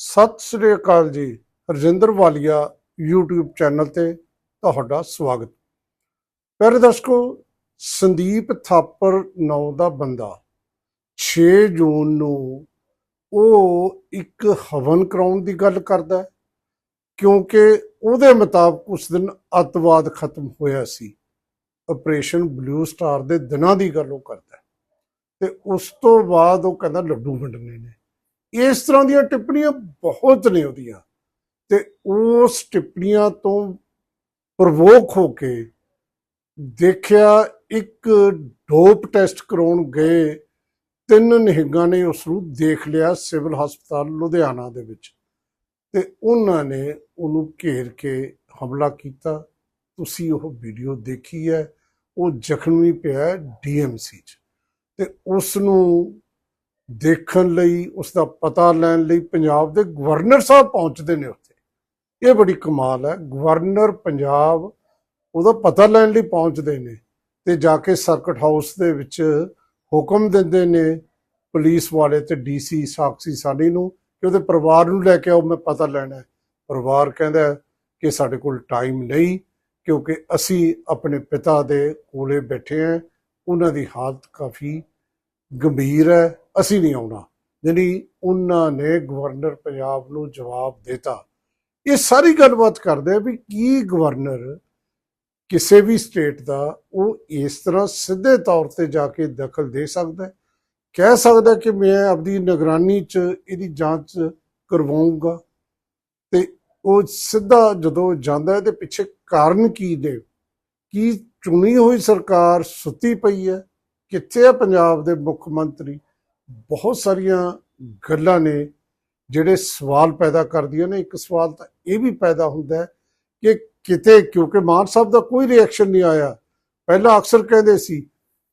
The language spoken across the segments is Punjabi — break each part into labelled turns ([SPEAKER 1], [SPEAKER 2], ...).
[SPEAKER 1] ਸਤਿ ਸ੍ਰੀ ਅਕਾਲ ਜੀ, ਰਜਿੰਦਰ ਵਾਲੀਆ YouTube ਚੈਨਲ ਤੇ ਤੁਹਾਡਾ ਸਵਾਗਤ। ਪਿਆਰੇ ਦਰਸ਼ਕੋ, ਸੰਦੀਪ ਥਾਪਰ ਨਾਂ ਦਾ ਬੰਦਾ 6 ਜੂਨ ਨੂੰ ਉਹ ਇੱਕ ਹਵਨ ਕਰਾਉਣ ਦੀ ਗੱਲ ਕਰਦਾ ਕਿਉਂਕਿ ਉਹਦੇ ਮੁਤਾਬਕ ਉਸ ਦਿਨ ਅੱਤਵਾਦ ਖਤਮ ਹੋਇਆ ਸੀ। ਆਪਰੇਸ਼ਨ ਬਲੂ ਸਟਾਰ ਦੇ ਦਿਨਾਂ ਦੀ ਗੱਲ ਉਹ ਕਰਦਾ ਹੈ। ਤੇ ਉਸ ਤੋਂ ਬਾਅਦ ਉਹ ਕਹਿੰਦਾ ਲੱਡੂ ਵੰਡਣੇ ਨੇ। ਇਸ ਤਰ੍ਹਾਂ ਦੀਆਂ ਟਿੱਪਣੀਆਂ ਬਹੁਤ ਨੇ ਉਹਦੀਆਂ। ਤੇ ਉਸ ਟਿੱਪਣੀਆਂ ਤੋਂ ਪ੍ਰਵੋਕ ਹੋ ਕੇ ਦੇਖਿਆ ਇੱਕ ਡੋਪ ਟੈਸਟ ਕਰਾਉਣ ਗਏ, ਤਿੰਨ ਨਿਹੰਗਾਂ ਨੇ ਉਸ ਨੂੰ ਦੇਖ ਲਿਆ ਸਿਵਲ ਹਸਪਤਾਲ ਲੁਧਿਆਣਾ ਦੇ ਵਿੱਚ। ਤੇ ਉਹਨਾਂ ਨੇ ਉਹਨੂੰ ਘੇਰ ਕੇ ਹਮਲਾ ਕੀਤਾ। ਤੁਸੀਂ ਉਹ ਵੀਡੀਓ ਦੇਖੀ ਹੈ, ਉਹ ਜ਼ਖਮੀ ਪਿਆ ਡੀਐਮਸੀ 'ਚ। ਤੇ ਉਸ ਨੂੰ ਦੇਖਣ ਲਈ ਉਸ ਦਾ ਪਤਾ ਲੈਣ ਲਈ ਪੰਜਾਬ ਦੇ ਗਵਰਨਰ ਸਾਹਿਬ ਪਹੁੰਚਦੇ ਨੇ ਉੱਥੇ। ਇਹ ਬੜੀ ਕਮਾਲ ਹੈ। ਗਵਰਨਰ ਪੰਜਾਬ ਉਹਦਾ ਪਤਾ ਲੈਣ ਲਈ ਪਹੁੰਚਦੇ ਨੇ ਤੇ ਜਾ ਕੇ ਸਰਕਟ ਹਾਊਸ ਦੇ ਵਿੱਚ ਹੁਕਮ ਦਿੰਦੇ ਨੇ ਪੁਲਿਸ ਵਾਲੇ ਤੇ ਡੀਸੀ ਸਾਕਸ਼ੀ ਸਾਨੀ ਨੂੰ ਕਿ ਉਹਦੇ ਪਰਿਵਾਰ ਨੂੰ ਲੈ ਕੇ ਆਓ, ਮੈਂ ਪਤਾ ਲੈਣਾ ਪਰਿਵਾਰ ਕਹਿੰਦਾ ਕਿ ਸਾਡੇ ਕੋਲ ਟਾਈਮ ਨਹੀਂ, ਕਿਉਂਕਿ ਅਸੀਂ ਆਪਣੇ ਪਿਤਾ ਦੇ ਕੋਲੇ ਬੈਠੇ ਹਾਂ। ਉਹਨਾਂ ਦੀ ਹਾਲਤ ਕਾਫੀ ਗੰਭੀਰ ਹੈ। ਅਸੀਂ ਨਹੀਂ ਆਉਣਾ। ਯਾਨੀ ਉਹਨਾਂ ਨੇ ਗਵਰਨਰ ਪੰਜਾਬ ਨੂੰ ਜਵਾਬ ਦਿੱਤਾ। ਇਹ ਸਾਰੀ ਗੱਲਬਾਤ ਕਰਦੇ ਆ ਵੀ ਕੀ ਗਵਰਨਰ ਕਿਸੇ ਵੀ ਸਟੇਟ ਦਾ ਉਹ ਇਸ ਤਰ੍ਹਾਂ ਸਿੱਧੇ ਤੌਰ ਤੇ ਜਾ ਕੇ ਦਖਲ ਦੇ ਸਕਦਾ ਕਹਿ ਸਕਦਾ ਕਿ ਮੈਂ ਆਪਣੀ ਨਿਗਰਾਨੀ 'ਚ ਇਹਦੀ ਜਾਂਚ ਕਰਵਾਉਂਗਾ ਤੇ ਉਹ ਸਿੱਧਾ ਜਦੋਂ ਜਾਂਦਾ ਹੈ ਤੇ ਪਿੱਛੇ ਕਾਰਨ ਕੀ ਨੇ? ਕੀ ਚੁਣੀ ਹੋਈ ਸਰਕਾਰ ਸੁੱਤੀ ਪਈ ਹੈ? ਕਿੱਥੇ ਹੈ ਪੰਜਾਬ ਦੇ ਮੁੱਖ ਮੰਤਰੀ? ਬਹੁਤ ਸਾਰੀਆਂ ਗੱਲਾਂ ਨੇ ਜਿਹੜੇ ਸਵਾਲ ਪੈਦਾ ਕਰਦੀਆਂ ਨੇ। ਇੱਕ ਸਵਾਲ ਤਾਂ ਇਹ ਵੀ ਪੈਦਾ ਹੁੰਦਾ ਕਿ ਕਿਤੇ, ਕਿਉਂਕਿ ਮਾਨ ਸਾਹਿਬ ਦਾ ਕੋਈ ਰਿਐਕਸ਼ਨ ਨਹੀਂ ਆਇਆ। ਪਹਿਲਾਂ ਅਕਸਰ ਕਹਿੰਦੇ ਸੀ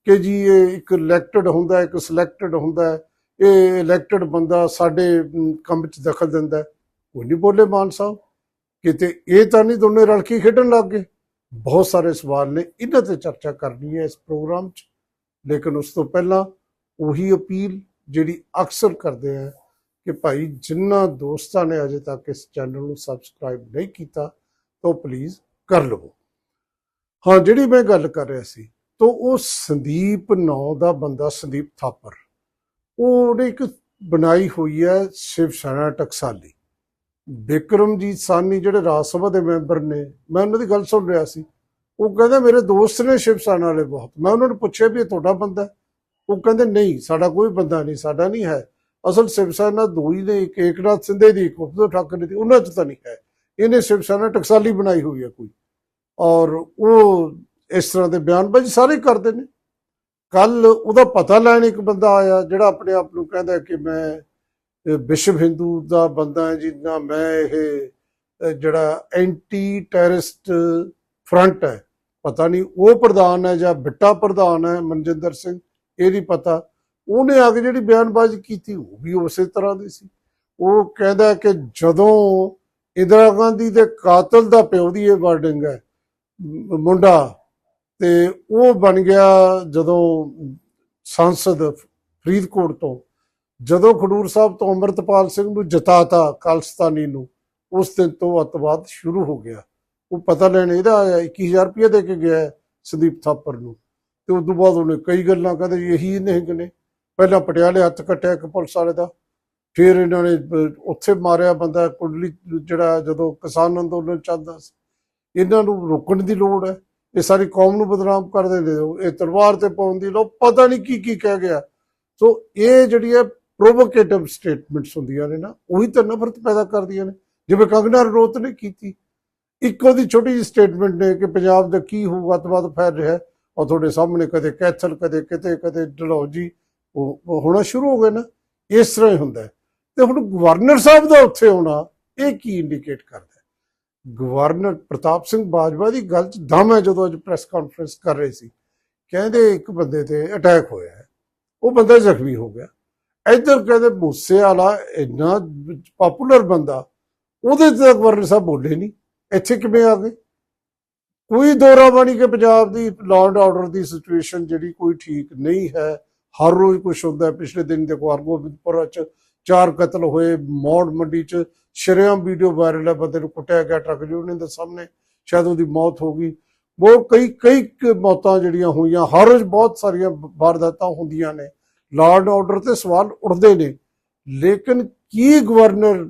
[SPEAKER 1] ਕਿ ਜੀ ਇਹ ਇੱਕ ਇਲੈਕਟਡ ਹੁੰਦਾ ਇੱਕ ਸਿਲੈਕਟਡ ਹੁੰਦਾ ਇਹ ਇਲੈਕਟਡ ਬੰਦਾ ਸਾਡੇ ਕੰਮ 'ਚ ਦਖਲ ਦਿੰਦਾ ਹੈ। ਕੋਈ ਨਹੀਂ ਬੋਲੇ ਮਾਨ ਸਾਹਿਬ। ਕਿਤੇ ਇਹ ਤਾਂ ਨਹੀਂ ਦੋਨੇ ਰਲ ਕੇ ਖੇਡਣ ਲੱਗ ਗਏ। ਬਹੁਤ ਸਾਰੇ ਸਵਾਲ ਨੇ। ਇਹਨਾਂ ਤੇ ਚਰਚਾ ਕਰਨੀ ਹੈ ਇਸ ਪ੍ਰੋਗਰਾਮ 'ਚ। ਲੇਕਿਨ ਉਸ ਤੋਂ ਪਹਿਲਾਂ ਉਹੀ ਅਪੀਲ ਜਿਹੜੀ ਅਕਸਰ ਕਰਦੇ ਆ ਕਿ ਭਾਈ ਜਿਨ੍ਹਾਂ ਦੋਸਤਾਂ ਨੇ ਅਜੇ ਤੱਕ ਇਸ ਚੈਨਲ ਨੂੰ ਸਬਸਕ੍ਰਾਈਬ ਨਹੀਂ ਕੀਤਾ, ਤਾਂ ਪਲੀਜ਼ ਕਰ ਲਵੋ। ਹਾਂ, ਜਿਹੜੀ ਮੈਂ ਗੱਲ ਕਰ ਰਿਹਾ ਸੀ, ਤਾਂ ਉਹ ਸੰਦੀਪ ਨਾਂ ਦਾ ਬੰਦਾ, ਸੰਦੀਪ ਥਾਪਰ। ਉਹਨੇ ਇੱਕ ਬਣਾਈ ਹੋਈ ਹੈ ਸ਼ਿਵ ਸੈਨਾ ਟਕਸਾਲੀ। ਬਿਕਰਮਜੀਤ ਸਾਨੀ ਜਿਹੜੇ ਰਾਜ ਸਭਾ ਦੇ ਮੈਂਬਰ ਨੇ, ਮੈਂ ਉਹਨਾਂ ਦੀ ਗੱਲ ਸੁਣ ਰਿਹਾ ਸੀ। ਉਹ ਕਹਿੰਦਾ, ਮੇਰੇ ਦੋਸਤ ਨੇ ਸ਼ਿਵ ਸੈਨਾ ਵਾਲੇ ਬਹੁਤ। ਮੈਂ ਉਹਨਾਂ ਨੂੰ ਪੁੱਛਿਆ ਵੀ ਇਹ ਤੁਹਾਡਾ ਬੰਦਾ ਉਹ ਕਹਿੰਦੇ, ਨਹੀਂ, ਸਾਡਾ ਕੋਈ ਬੰਦਾ ਨਹੀਂ, ਸਾਡਾ ਨਹੀਂ ਹੈ। ਅਸਲ ਸ਼ਿਵ ਸੈਨਾ ਦੋ ਹੀ ਨੇ, ਇੱਕ ਏਕਨਾਥ ਸਿੰਧੇ ਦੀ, ਇੱਕ ਉਪਦੋ ਠਾਕਰੇ ਦੀ, ਉਹਨਾਂ ਚ ਤਾਂ ਨਹੀਂ ਹੈ। ਇਹਨੇ ਸ਼ਿਵ ਸੈਨਾ ਟਕਸਾਲੀ ਬਣਾਈ ਹੋਈ ਹੈ ਕੋਈ। ਔਰ ਉਹ ਇਸ ਤਰ੍ਹਾਂ ਦੇ ਬਿਆਨਬਾਜ਼ੀ ਸਾਰੇ ਕਰਦੇ ਨੇ। ਕੱਲ ਉਹਦਾ ਪਤਾ ਲੈਣ ਇੱਕ ਬੰਦਾ ਆਇਆ, ਜਿਹੜਾ ਆਪਣੇ ਆਪ ਨੂੰ ਕਹਿੰਦਾ ਕਿ ਮੈਂ ਵਿਸ਼ਵ ਹਿੰਦੂ ਦਾ ਬੰਦਾ ਹੈ, ਜਿੰਨਾ ਮੈਂ ਇਹ ਜਿਹੜਾ ਐਂਟੀ ਟੈਰਰਿਸਟ ਫਰੰਟ ਹੈ। ਪਤਾ ਨਹੀਂ, ਉਹ ਪ੍ਰਧਾਨ ਹੈ ਜਾਂ ਬਿੱਟਾ ਪ੍ਰਧਾਨ ਹੈ ਮਨਜਿੰਦਰ ਸਿੰਘ। ਇਹ ਨਹੀਂ ਪਤਾ। ਉਹਨੇ ਆ ਕੇ ਜਿਹੜੀ ਬਿਆਨਬਾਜ਼ੀ ਕੀਤੀ, ਉਹ ਵੀ ਉਸੇ ਤਰ੍ਹਾਂ ਦੀ ਸੀ। ਉਹ ਕਹਿੰਦਾ ਕਿ ਜਦੋਂ ਇੰਦਰਾ ਗਾਂਧੀ ਦੇ ਕਾਤਲ ਦਾ ਪਿਓ ਦੀ ਇਹ ਵਰਡਿੰਗ ਹੈ ਮੁੰਡਾ, ਤੇ ਉਹ ਬਣ ਗਿਆ ਜਦੋਂ ਸੰਸਦ ਫਰੀਦਕੋਟ ਤੋਂ। ਜਦੋਂ ਖਡੂਰ ਸਾਹਿਬ ਤੋਂ ਅੰਮ੍ਰਿਤਪਾਲ ਸਿੰਘ ਨੂੰ ਜਿਤਾਤਾ ਖਾਲਿਸਤਾਨੀ ਨੂੰ, ਉਸ ਦਿਨ ਤੋਂ ਅੱਤਵਾਦ ਸ਼ੁਰੂ ਹੋ ਗਿਆ। ਉਹ ਪਤਾ ਲੈਣ ਇਹਦਾ ਆਇਆ 21000 ਰੁਪਏ ਦੇ ਕੇ ਗਿਆ ਹੈ ਸੰਦੀਪ ਥਾਪਰ ਨੂੰ। ਤੇ ਉਸ ਤੋਂ ਬਾਅਦ ਉਹਨੇ ਕਈ ਗੱਲਾਂ ਕਹਿੰਦੇ ਜੀ ਇਹੀ ਨਿਹੰਗ ਨੇ। ਪਹਿਲਾਂ ਪਟਿਆਲੇ ਹੱਥ ਕੱਟਿਆ ਇੱਕ ਪੁਲਿਸ ਵਾਲੇ ਦਾ। ਫਿਰ ਇਹਨਾਂ ਨੇ ਉੱਥੇ ਮਾਰਿਆ ਬੰਦਾ ਕੁੰਡਲੀ, ਜਿਹੜਾ ਜਦੋਂ ਕਿਸਾਨ ਅੰਦੋਲਨ ਚੱਲਦਾ ਸੀ। ਇਹਨਾਂ ਨੂੰ ਰੋਕਣ ਦੀ ਲੋੜ ਹੈ। ਇਹ ਸਾਰੀ ਕੌਮ ਨੂੰ ਬਦਨਾਮ ਕਰ ਦਿੰਦੇ ਹੋ ਇਹ ਤਲਵਾਰ ਤੇ ਪਾਉਣ ਦੀ ਲੋ ਪਤਾ ਨਹੀਂ ਕੀ ਕੀ ਕਹਿ ਗਿਆ। ਸੋ ਇਹ ਜਿਹੜੀ ਹੈ ਪ੍ਰੋਵੋਕੇਟਿਵ ਸਟੇਟਮੈਂਟਸ ਹੁੰਦੀਆਂ ਨੇ ਨਾ, ਉਹੀ ਤਾਂ ਨਫ਼ਰਤ ਪੈਦਾ ਕਰਦੀਆਂ ਨੇ। ਜਿਵੇਂ ਕੰਗਨਾ ਰਣੌਤ ਨੇ ਕੀਤੀ। ਇੱਕ ਉਹਦੀ ਛੋਟੀ ਜਿਹੀ ਸਟੇਟਮੈਂਟ ਨੇ ਕਿ ਪੰਜਾਬ ਦਾ ਕੀ ਹੋਊ, ਅੱਤਵਾਦ ਫੈਲ ਰਿਹਾ ਔਰ ਤੁਹਾਡੇ ਸਾਹਮਣੇ ਕਦੇ ਕੈਥਲ, ਕਦੇ ਕਿਤੇ, ਕਦੇ ਡਲਹੌਜੀ, ਉਹ ਉਹ ਹੋਣਾ ਸ਼ੁਰੂ ਹੋ ਗਏ ਨਾ, ਇਸ ਤਰ੍ਹਾਂ ਹੀ ਹੁੰਦਾ ਹੈ। ਤੇ ਹੁਣ ਗਵਰਨਰ ਸਾਹਿਬ ਦਾ ਉੱਥੇ ਹੋਣਾ, ਇਹ ਕੀ ਇੰਡੀਕੇਟ ਕਰਦਾ ਗਵਰਨਰ ਪ੍ਰਤਾਪ ਸਿੰਘ ਬਾਜਵਾ ਦੀ ਗੱਲ 'ਚ ਦਮ ਹੈ ਜਦੋਂ ਅੱਜ ਪ੍ਰੈਸ ਕਾਨਫਰੰਸ ਕਰ ਰਹੇ ਸੀ। ਕਹਿੰਦੇ ਇੱਕ ਬੰਦੇ ਤੇ ਅਟੈਕ ਹੋਇਆ ਹੈ। ਉਹ ਬੰਦਾ ਜ਼ਖਮੀ ਹੋ ਗਿਆ। ਇੱਧਰ ਕਹਿੰਦੇ ਮੂਸੇ ਵਾਲਾ ਇੰਨਾ ਪਪੂਲਰ ਬੰਦਾ, ਉਹਦੇ ਤੇ ਤਾਂ ਗਵਰਨਰ ਸਾਹਿਬ ਬੋਲੇ ਨਹੀਂ। ਇੱਥੇ ਕਿਵੇਂ ਆ ਗਏ? ਕੋਈ ਦੋਰਾ ਬਣੀ ਕਿ ਪੰਜਾਬ ਦੀ ਲਾਅ ਐਂਡ ਆਰਡਰ ਦੀ ਸਿਚੁਏਸ਼ਨ ਜਿਹੜੀ ਕੋਈ ਠੀਕ ਨਹੀਂ ਹੈ, ਹਰ ਰੋਜ਼ ਕੁਝ ਹੁੰਦਾ ਪਿਛਲੇ ਦਿਨ ਦੇਖੋ ਹਰਗੋਬਿੰਦਪੁਰ ਚ ਚਾਰ ਕਤਲ ਹੋਏ, ਮੌੜ ਮੰਡੀ 'ਚ ਸ਼ਰਿਆਂ ਵੀਡੀਓ ਵਾਇਰਲ ਹੈ, ਬੰਦੇ ਨੂੰ ਕੁੱਟਿਆ ਗਿਆ ਟਰੱਕ ਯੂਨੀਅਨ ਦੇ ਸਾਹਮਣੇ, ਸ਼ਾਇਦ ਉਹਦੀ ਮੌਤ ਹੋ ਗਈ। ਬਹੁਤ ਕਈ ਕਈ ਮੌਤਾਂ ਜਿਹੜੀਆਂ ਹੋਈਆਂ, ਹਰ ਰੋਜ਼ ਬਹੁਤ ਸਾਰੀਆਂ ਵਾਰਦਾਤਾਂ ਹੁੰਦੀਆਂ ਨੇ। ਲਾਰਡ ਆਰਡਰ ਤੇ ਸਵਾਲ ਉੱਠਦੇ ਨੇ। ਲੇਕਿਨ ਕੀ ਗਵਰਨਰ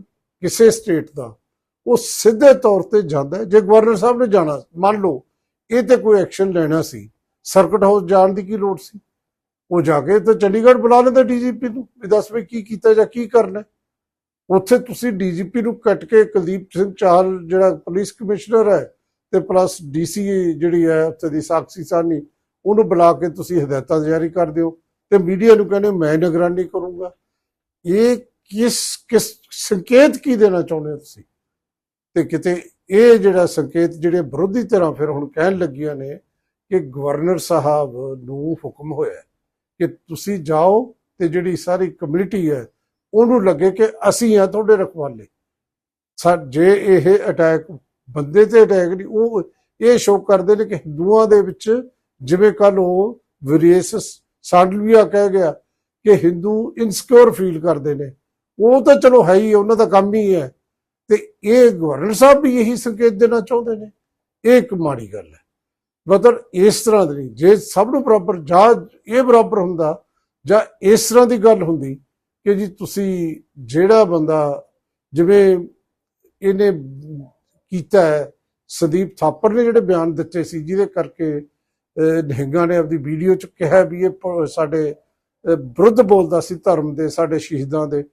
[SPEAKER 1] ਕਿਸੇ ਸਟੇਟ ਦਾ ਉਹ ਸਿੱਧੇ ਤੌਰ ਤੇ ਜਾਂਦਾ ਜੇ ਗਵਰਨਰ ਸਾਹਿਬ ਨੇ ਜਾਣਾ, ਮੰਨ ਲਓ, ਇਹ ਤੇ ਕੋਈ ਐਕਸ਼ਨ ਲੈਣਾ ਸੀ, ਸਰਕਟ ਹਾਊਸ ਜਾਣ ਦੀ ਕੀ ਲੋੜ ਸੀ? ਉਹ ਜਾ ਕੇ ਤੇ ਚੰਡੀਗੜ੍ਹ ਬੁਲਾ ਲੈਂਦਾ ਡੀਜੀਪੀ ਨੂੰ ਵੀ ਦੱਸ ਵੀ ਕੀ ਕੀਤਾ ਜਾਂ ਕੀ ਕਰਨਾ ਉੱਥੇ ਤੁਸੀਂ ਡੀਜੀਪੀ ਨੂੰ ਕੱਟ ਕੇ ਕੁਲਦੀਪ ਸਿੰਘ ਚਾਹਲ, ਜਿਹੜਾ ਪੁਲਿਸ ਕਮਿਸ਼ਨਰ ਹੈ ਤੇ ਪਲੱਸ ਡੀਸੀ ਜਿਹੜੀ ਹੈ, ਉੱਥੇ ਦੀ ਸਾਕਸ਼ੀ ਸਾਨੀ ਉਹਨੂੰ ਬੁਲਾ ਕੇ ਤੁਸੀਂ ਹਦਾਇਤਾਂ ਜਾਰੀ ਕਰ ਦਿਓ ਤੇ ਮੀਡੀਆ ਨੂੰ ਕਹਿੰਦੇ, ਮੈਂ ਨਿਗਰਾਨੀ ਕਰੂੰਗਾ। ਇਹ ਕਿਸ ਕਿਸ ਸੰਕੇਤ ਕੀ ਦੇਣਾ ਚਾਹੁੰਦੇ ਹੋ ਤੁਸੀਂ? ਤੇ ਕਿਤੇ ਇਹ ਜਿਹੜਾ ਸੰਕੇਤ ਜਿਹੜੇ ਵਿਰੋਧੀ ਧਿਰਾਂ ਫਿਰ ਹੁਣ ਕਹਿਣ ਲੱਗੀਆਂ ਨੇ ਕਿ ਗਵਰਨਰ ਸਾਹਿਬ ਨੂੰ ਹੁਕਮ ਹੋਇਆ ਕਿ ਤੁਸੀਂ ਜਾਓ ਤੇ ਜਿਹੜੀ ਸਾਰੀ ਕਮਿਊਨਿਟੀ ਹੈ ਉਹਨੂੰ ਲੱਗੇ ਕਿ ਅਸੀਂ ਆ ਤੁਹਾਡੇ ਰਖਵਾਲੇ। ਜੇ ਇਹ ਅਟੈਕ ਬੰਦੇ ਤੇ ਅਟੈਕ ਨਹੀਂ, ਉਹ ਇਹ ਸ਼ੋਅ ਕਰਦੇ ਨੇ ਕਿ ਹਿੰਦੂਆਂ ਦੇ ਵਿੱਚ ਜਿਵੇਂ ਕੱਲ ਉਹ ਵੇਰੀਅਸ ਸਾਡਲਵੀਆ ਕਹਿ ਗਿਆ ਕਿ ਹਿੰਦੂ ਇਨਸਿਕਿਉਰ ਫੀਲ ਕਰਦੇ ਨੇ। ਉਹ ਤਾਂ ਚਲੋ ਹੈ ਹੀ, ਉਹਨਾਂ ਦਾ ਕੰਮ ਹੀ ਹੈ। ਤੇ ਇਹ ਗਵਰਨਰ ਸਾਹਿਬ ਵੀ ਇਹੀ ਸੰਕੇਤ ਦੇਣਾ ਚਾਹੁੰਦੇ ਨੇ। ਇਹ ਇੱਕ ਮਾੜੀ ਗੱਲ ਹੈ। ਮਤਲਬ ਇਸ ਤਰ੍ਹਾਂ ਦੀ ਨਹੀਂ ਜੇ ਸਭ ਨੂੰ ਬਰਾਬਰ ਜਾਂ ਇਹ ਬਰਾਬਰ ਹੁੰਦਾ ਜਾਂ ਇਸ ਤਰ੍ਹਾਂ ਦੀ ਗੱਲ ਹੁੰਦੀ ਕਿ ਜੀ ਤੁਸੀਂ ਜਿਹੜਾ ਬੰਦਾ ਜਿਵੇਂ ਇਹਨੇ ਕੀਤਾ ਹੈ ਸੰਦੀਪ ਥਾਪਰ ਨੇ ਜਿਹੜੇ ਬਿਆਨ ਦਿੱਤੇ ਸੀ ਜਿਹਦੇ ਕਰਕੇ ਅਹ, ਨੇ ਆਪਦੀ ਵੀਡੀਓ ਚ ਕਿਹਾ ਵੀ ਇਹ ਸਾਡੇ ਵਿਰੁੱਧ ਬੋਲਦਾ ਸੀ ਧਰਮ ਦੇ ਸਾਡੇ ਸ਼ਹੀਦਾਂ ਦੇ।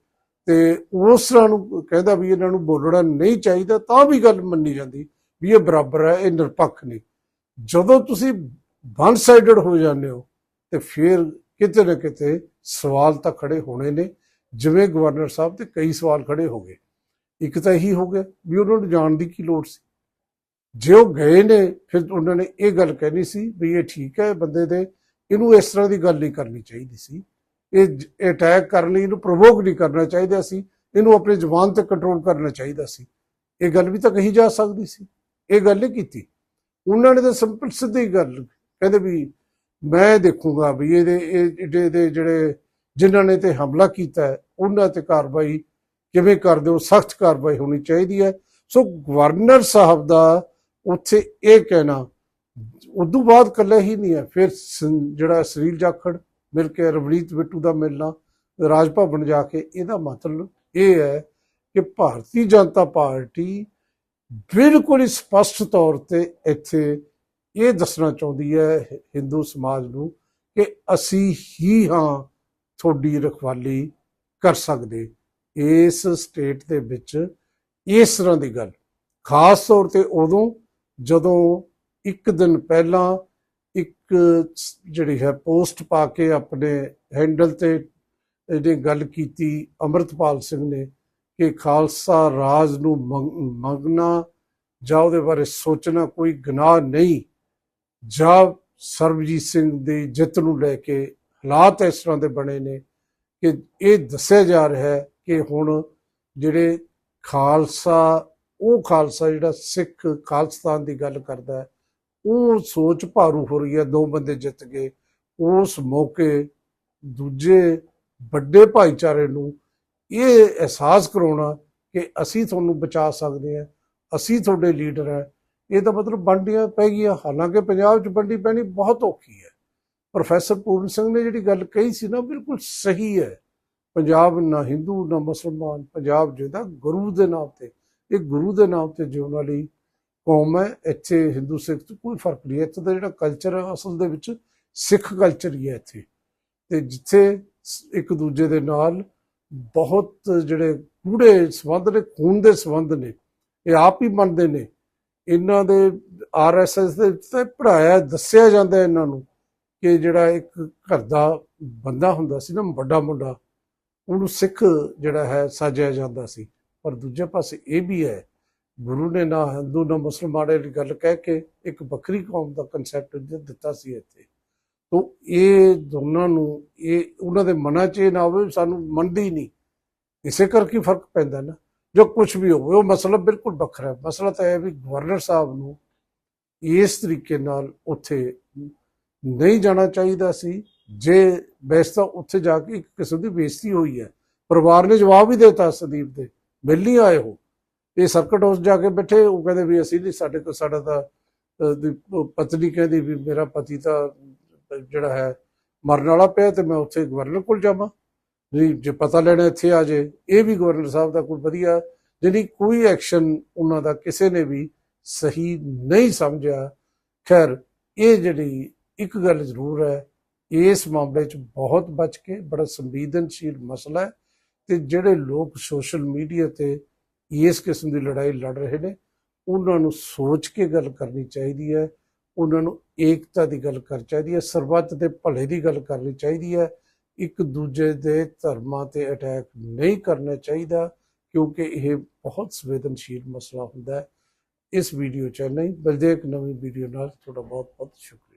[SPEAKER 1] ਤੇ ਉਸ ਤਰ੍ਹਾਂ ਨੂੰ ਕਹਿੰਦਾ ਵੀ ਇਹਨਾਂ ਨੂੰ ਬੋਲਣਾ ਨਹੀਂ ਚਾਹੀਦਾ, ਤਾਂ ਵੀ ਗੱਲ ਮੰਨੀ ਜਾਂਦੀ ਵੀ ਇਹ ਬਰਾਬਰ ਹੈ, ਇਹ ਨਿਰਪੱਖ ਨਹੀਂ ਜਦੋਂ ਤੁਸੀਂ ਵਨ ਸਾਈਡਡ ਹੋ ਜਾਂਦੇ ਹੋ, ਤੇ ਫਿਰ ਕਿਤੇ ਨਾ ਕਿਤੇ ਸਵਾਲ ਤਾਂ ਖੜੇ ਹੋਣੇ ਨੇ, ਜਿਵੇਂ ਗਵਰਨਰ ਸਾਹਿਬ ਤੇ ਕਈ ਸਵਾਲ ਖੜੇ ਹੋ ਗਏ। ਇੱਕ ਤਾਂ ਇਹੀ ਹੋ ਗਿਆ ਵੀ ਉਹਨਾਂ ਨੂੰ ਜਾਣ ਦੀ ਕੀ ਲੋੜ ਸੀ। ਜੇ ਉਹ ਗਏ ਨੇ, ਫਿਰ ਉਹਨਾਂ ਨੇ ਇਹ ਗੱਲ ਕਹਿਣੀ ਸੀ ਵੀ ਇਹ ਠੀਕ ਹੈ ਬੰਦੇ ਦੇ, ਇਹਨੂੰ ਇਸ ਤਰ੍ਹਾਂ ਦੀ ਗੱਲ ਨਹੀਂ ਕਰਨੀ ਚਾਹੀਦੀ ਸੀ। ਇਹ ਅਟੈਕ ਕਰਨ ਲਈ ਇਹਨੂੰ ਪ੍ਰੋਵੋਕ ਨਹੀਂ ਕਰਨਾ ਚਾਹੀਦਾ ਸੀ। ਇਹਨੂੰ ਆਪਣੀ ਜ਼ੁਬਾਨ ਤੇ ਕੰਟਰੋਲ ਕਰਨਾ ਚਾਹੀਦਾ ਸੀ। ਇਹ ਗੱਲ ਵੀ ਤਾਂ ਕਹੀ ਜਾ ਸਕਦੀ ਸੀ। ਇਹ ਗੱਲ ਨਹੀਂ ਕੀਤੀ। ਉਹਨਾਂ ਨੇ ਤਾਂ ਸਿੰਪਲ ਸਿੱਧੀ ਗੱਲ ਕਹਿੰਦੇ ਵੀ ਮੈਂ ਦੇਖੂੰਗਾ ਵੀ ਇਹਦੇ ਇਹਦੇ ਜਿਹੜੇ ਜਿਨ੍ਹਾਂ ਨੇ ਤੇ ਹਮਲਾ ਕੀਤਾ ਉਹਨਾਂ ਤੇ ਕਾਰਵਾਈ ਕਿਵੇਂ ਕਰਦੇ ਹੋ? ਸਖਤ ਕਾਰਵਾਈ ਹੋਣੀ ਚਾਹੀਦੀ ਹੈ। ਸੋ ਗਵਰਨਰ ਸਾਹਿਬ ਦਾ ਉੱਥੇ ਇਹ ਕਹਿਣਾ, ਉਦੋਂ ਬਾਅਦ ਕੱਲੇ ਹੀ ਨਹੀਂ ਹੈ, ਫਿਰ ਜਿਹੜਾ ਸਰੀਲ ਜਾਖੜ ਮਿਲ ਕੇ ਰਵਨੀਤ ਬਿੱਟੂ ਦਾ ਮਿਲਣਾ ਰਾਜ ਭਵਨ ਜਾ ਕੇ ਇਹਦਾ ਮਤਲਬ ਇਹ ਹੈ ਕਿ ਭਾਰਤੀ ਜਨਤਾ ਪਾਰਟੀ ਬਿਲਕੁਲ ਹੀ ਸਪਸ਼ਟ ਤੌਰ ਤੇ ਇੱਥੇ ਇਹ ਦੱਸਣਾ ਚਾਹੁੰਦੀ ਹੈ, ਹਿੰਦੂ ਸਮਾਜ ਨੂੰ ਕਿ ਅਸੀਂ ਹੀ ਹਾਂ ਤੁਹਾਡੀ ਰਖਵਾਲੀ ਕਰ ਸਕਦੇ। ਇਸ ਸਟੇਟ ਦੇ ਵਿੱਚ ਇਸ ਤਰ੍ਹਾਂ ਦੀ ਗੱਲ। ਖਾਸ ਤੌਰ ਤੇ ਉਦੋਂ ਜਦੋਂ ਇੱਕ ਦਿਨ ਪਹਿਲਾਂ ਇੱਕ ਜਿਹੜੀ ਹੈ ਪੋਸਟ ਪਾ ਕੇ ਆਪਣੇ ਹੈਂਡਲ ਤੇ ਇਹਨੇ ਗੱਲ ਕੀਤੀ, ਅਮਰਤਪਾਲ ਸਿੰਘ ਨੇ ਕਿ ਖਾਲਸਾ ਰਾਜ ਨੂੰ ਮੰਗ- ਮੰਗਣਾ ਜਾਂ ਉਹਦੇ ਬਾਰੇ ਸੋਚਣਾ ਕੋਈ ਗੁਨਾਹ ਨਹੀਂ, ਜਾਂ ਸਰਬਜੀਤ ਸਿੰਘ ਦੀ ਜਿੱਤ ਨੂੰ ਲੈ ਕੇ ਹਾਲਾਤ ਇਸ ਤਰ੍ਹਾਂ ਦੇ ਬਣੇ ਨੇ ਕਿ ਇਹ ਦੱਸਿਆ ਜਾ ਰਿਹਾ ਹੈ ਕਿ ਹੁਣ ਜਿਹੜੇ ਖਾਲਸਾ, ਉਹ ਖਾਲਸਾ ਜਿਹੜਾ ਸਿੱਖ ਖਾਲਸਤਾਨ ਦੀ ਗੱਲ ਕਰਦਾ ਹੈ ਉਹ ਸੋਚ ਭਾਰੂ ਹੋ ਰਹੀ ਹੈ, ਦੋ ਬੰਦੇ ਜਿੱਤ ਗਏ। ਉਸ ਮੌਕੇ ਦੂਜੇ ਵੱਡੇ ਭਾਈਚਾਰੇ ਨੂੰ ਇਹ ਅਹਿਸਾਸ ਕਰਾਉਣਾ ਕਿ ਅਸੀਂ ਤੁਹਾਨੂੰ ਬਚਾ ਸਕਦੇ ਹਾਂ, ਅਸੀਂ ਤੁਹਾਡੇ ਲੀਡਰ ਹੈ। ਇਹ ਤਾਂ ਮਤਲਬ ਵੰਡੀਆਂ ਪੈ ਗਈਆਂ। ਹਾਲਾਂਕਿ ਪੰਜਾਬ 'ਚ ਵੰਡੀ ਪੈਣੀ ਬਹੁਤ ਔਖੀ ਹੈ। ਪ੍ਰੋਫੈਸਰ ਪੂਰਨ ਸਿੰਘ ਨੇ ਜਿਹੜੀ ਗੱਲ ਕਹੀ ਸੀ ਨਾ, ਬਿਲਕੁਲ ਸਹੀ ਹੈ। ਪੰਜਾਬ ਨਾ ਹਿੰਦੂ, ਨਾ ਮੁਸਲਮਾਨ, ਪੰਜਾਬ ਜਿਹਦਾ ਗੁਰੂ ਦੇ ਨਾਮ ਤੇ, ਇਹ ਗੁਰੂ ਦੇ ਨਾਮ ਤੇ ਜਿਉਣ ਵਾਲੀ ਕੌਮ ਹੈ, ਇੱਥੇ ਹਿੰਦੂ ਸਿੱਖ 'ਚ ਕੋਈ ਫ਼ਰਕ ਨਹੀਂ ਹੈ। ਇੱਥੇ ਦਾ ਜਿਹੜਾ ਕਲਚਰ ਹੈ ਅਸਲ ਦੇ ਵਿੱਚ ਸਿੱਖ ਕਲਚਰ ਹੀ ਹੈ ਇੱਥੇ। ਤੇ ਜਿੱਥੇ ਇੱਕ ਦੂਜੇ ਦੇ ਨਾਲ ਬਹੁਤ ਜਿਹੜੇ ਗੂੜੇ ਸੰਬੰਧ ਨੇ, ਖੂਨ ਦੇ ਸੰਬੰਧ ਨੇ, ਇਹ ਆਪ ਹੀ ਮੰਨਦੇ ਨੇ। ਇਹਨਾਂ ਦੇ ਆਰਐਸਐਸ ਦੇ ਵਿੱਚ ਤਾਂ ਪੜਾਇਆ ਦੱਸਿਆ ਜਾਂਦਾ ਇਹਨਾਂ ਨੂੰ ਕਿ ਜਿਹੜਾ ਇੱਕ ਘਰ ਦਾ ਬੰਦਾ ਹੁੰਦਾ ਸੀ ਨਾ, ਵੱਡਾ ਮੁੰਡਾ, ਉਹਨੂੰ ਸਿੱਖ ਜਿਹੜਾ ਹੈ, ਸਾਜਿਆ ਜਾਂਦਾ ਸੀ। ਪਰ ਦੂਜੇ ਪਾਸੇ ਇਹ ਵੀ ਹੈ ਗੁਰੂ ਨੇ ਨਾ ਹਿੰਦੂ ਨਾ ਮੁਸਲਮਾਨ ਦੀ ਗੱਲ ਕਹਿ ਕੇ ਇੱਕ ਵੱਖਰੀ ਕੌਮ ਦਾ ਕਨਸੈਪਟ ਦਿੱਤਾ ਸੀ ਇੱਥੇ। ਤੋਂ ਇਹ ਦੋਨਾਂ ਨੂੰ, ਇਹ ਉਹਨਾਂ ਦੇ ਮਨਾਂ 'ਚ ਇਹ ਨਾ ਹੋਵੇ ਵੀ ਸਾਨੂੰ ਮੰਨਦੀ ਨਹੀਂ। ਇਸੇ ਕਰਕੇ ਫ਼ਰਕ ਪੈਂਦਾ ਨਾ। ਜੋ ਕੁਝ ਵੀ ਹੋਵੇ, ਉਹ ਮਸਲਾ ਬਿਲਕੁਲ ਵੱਖਰਾ ਹੈ। ਮਸਲਾ ਤਾਂ ਇਹ ਵੀ ਗਵਰਨਰ ਸਾਹਿਬ ਨੂੰ ਇਸ ਤਰੀਕੇ ਨਾਲ ਉੱਥੇ ਨਹੀਂ ਜਾਣਾ ਚਾਹੀਦਾ ਸੀ। ਜੇ ਵੈਸੇ ਤਾਂ ਉੱਥੇ ਜਾ ਕੇ ਇੱਕ ਕਿਸਮ ਦੀ ਬੇਇੱਜ਼ਤੀ ਹੋਈ ਹੈ। ਪਰਿਵਾਰ ਨੇ ਜਵਾਬ ਵੀ ਦਿੱਤਾ ਸੰਦੀਪ ਦੇ। ਮਿਲ ਨਹੀਂ ਆਏ ਹੋ ਇਹ ਸਰਕਟ ਹਾਊਸ ਜਾ ਕੇ ਬੈਠੇ, ਉਹ ਕਹਿੰਦੇ ਵੀ ਅਸੀਂ ਨਹੀਂ, ਸਾਡੇ ਕੋਲ ਸਾਡਾ ਤਾਂ ਪਤਨੀ ਕਹਿੰਦੀ ਵੀ ਮੇਰਾ ਪਤੀ ਤਾਂ, ਜਿਹੜਾ ਹੈ, ਮਰਨ ਵਾਲਾ ਪਿਆ ਤੇ ਮੈਂ ਉੱਥੇ ਗਵਰਨਰ ਕੋਲ ਜਾਵਾਂ। ਵੀ ਜੇ ਪਤਾ ਲੈਣਾ ਇੱਥੇ ਆ ਜੇ, ਇਹ ਵੀ ਗਵਰਨਰ ਸਾਹਿਬ ਦਾ ਕੋਈ ਵਧੀਆ, ਜਿਹੜੀ ਕੋਈ ਐਕਸ਼ਨ ਉਹਨਾਂ ਦਾ ਕਿਸੇ ਨੇ ਵੀ ਸਹੀ ਨਹੀਂ ਸਮਝਿਆ, ਖੈਰ, ਇਹ ਜਿਹੜੀ ਇੱਕ ਗੱਲ ਜ਼ਰੂਰ ਹੈ, ਇਸ ਮਾਮਲੇ 'ਚ ਬਹੁਤ ਬਚ ਕੇ, ਬੜਾ ਸੰਵੇਦਨਸ਼ੀਲ ਮਸਲਾ ਹੈ ਤੇ ਜਿਹੜੇ ਲੋਕ ਸੋਸ਼ਲ ਮੀਡੀਆ ਤੇ ਇਸ ਕਿਸਮ ਦੀ ਲੜਾਈ ਲੜ ਰਹੇ ਨੇ। ਉਹਨਾਂ ਨੂੰ ਸੋਚ ਕੇ ਗੱਲ ਕਰਨੀ ਚਾਹੀਦੀ ਹੈ। ਉਹਨਾਂ ਨੂੰ ਏਕਤਾ ਦੀ ਗੱਲ ਕਰਨੀ ਚਾਹੀਦੀ ਹੈ। ਸਰਬੱਤ ਦੇ ਭਲੇ ਦੀ ਗੱਲ ਕਰਨੀ ਚਾਹੀਦੀ ਹੈ। ਇੱਕ ਦੂਜੇ ਦੇ ਧਰਮਾਂ ਤੇ ਅਟੈਕ ਨਹੀਂ ਕਰਨਾ ਚਾਹੀਦਾ, ਕਿਉਂਕਿ ਇਹ ਬਹੁਤ ਸੰਵੇਦਨਸ਼ੀਲ ਮਸਲਾ ਹੁੰਦਾ ਹੈ। ਇਸ ਵੀਡੀਓ ਚ ਨਹੀਂ ਬਲਦੇ ਇੱਕ ਨਵੀਂ ਵੀਡੀਓ ਨਾਲ ਤੁਹਾਡਾ ਬਹੁਤ ਬਹੁਤ ਸ਼ੁਕਰੀਆ।